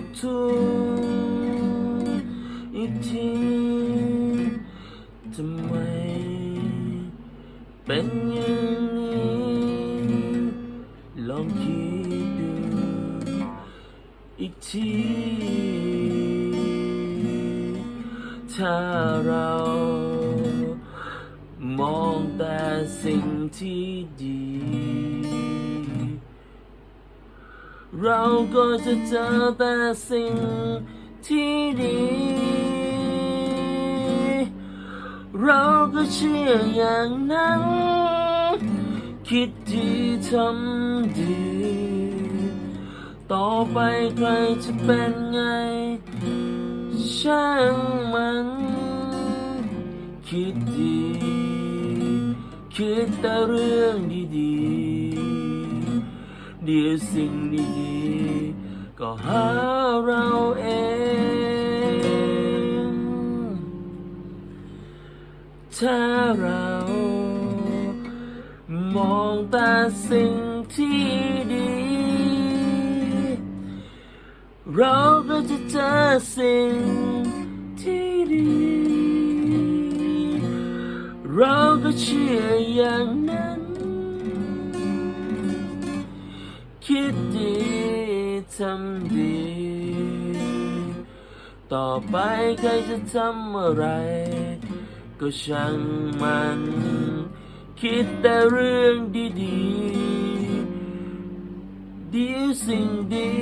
บทวนอีกทีทำไมเป็นอย่างนี้ลองคิดดูอีกทีถ้าเรามองแต่สิ่งที่ดี เราก็จะเจอแต่สิ่งที่ดี เราก็เชื่ออย่างนั้น คิดดีทำดี ต่อไปใครจะเป็นไง ช่างมัน คิดดี คิดแต่เรื่องดีๆ เดี๋ยวสิ่งดีๆก็หาเราเอง ถ้าเรามองแต่สิ่งที่ดี เราก็จะเจอสิ่งที่ดี เราก็เชื่ออย่างนั้น คิดดีทำดี ต่อไปใครจะทำอะไร ก็ช่างมัน คิดแต่เรื่องดีๆ ดีสิ่งดี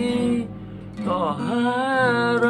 ก็หารา